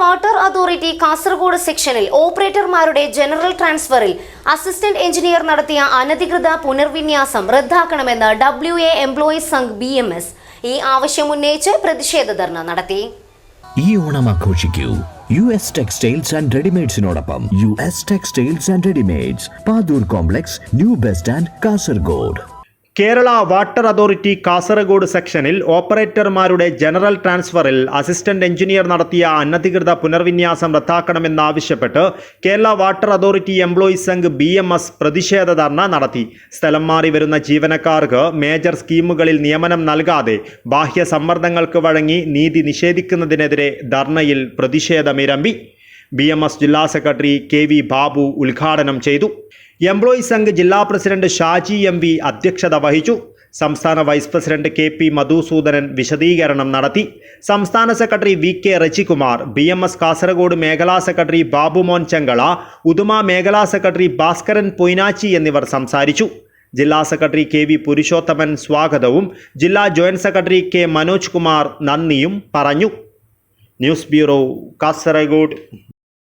Water authority Kasaragod സെക്ഷനിൽ ഓപ്പറേറ്റർമാരുടെ general ട്രാൻസ്ഫറിൽ അസിസ്റ്റന്റ് എഞ്ചിനീയർ നടത്തിയ അനധികൃത പുനർവിന്യാസം റദ്ദാക്കണമെന്ന് W A employees Sangh B M S ഈ ആവശ്യം ഉന്നയിച്ച് പ്രതിഷേധ ധർണ നടത്തി. ഈ ഓണം ആഘോഷിക്കൂ. U S textiles and റെഡിമെയ്ഡ്സിനോടൊപ്പം U S textiles and readymades Pathur complex new bus stand Kasaragod Kerala water authority Kasaragod സെക്ഷനിൽ ഓപ്പറേറ്റർമാരുടെ ജനറൽ ട്രാൻസ്ഫറിൽ അസിസ്റ്റന്റ് എഞ്ചിനീയർ നടത്തിയ അനധികൃത പുനർവിന്യാസം റദ്ദാക്കണമെന്നാവശ്യപ്പെട്ട് Kerala water authority employees Sangh B M S പ്രതിഷേധ ധർണ നടത്തി. സ്ഥലം മാറി വരുന്ന ജീവനക്കാർക്ക് മേജർ സ്കീമുകളിൽ നിയമനം നൽകാതെ ബാഹ്യ സമ്മർദ്ദങ്ങൾക്ക് വഴങ്ങി നീതി നിഷേധിക്കുന്നതിനെതിരെ ധർണയിൽ പ്രതിഷേധമിരമ്പി. ബി എം എസ് ജില്ലാ സെക്രട്ടറി കെ വി ബാബു ഉദ്ഘാടനം ചെയ്തു. എംപ്ലോയീസ് സംഘ് ജില്ലാ പ്രസിഡന്റ് ഷാജി എം വി അധ്യക്ഷത വഹിച്ചു സംസ്ഥാന vice president K P Madhusoodanan വിശദീകരണം നടത്തി സംസ്ഥാന secretary V K Rejikumar B M S Kasaragod മേഖലാ സെക്രട്ടറി ബാബുമോൻ ചെങ്കള ഉദുമ മേഖലാ സെക്രട്ടറി ഭാസ്കരൻ പൊയ്നാച്ചി എന്നിവർ സംസാരിച്ചു. ജില്ലാ സെക്രട്ടറി കെ വി പുരുഷോത്തമൻ സ്വാഗതവും ജില്ലാ joint secretary K Manoj Kumar നന്ദിയും പറഞ്ഞു. News bureau Kasaragod.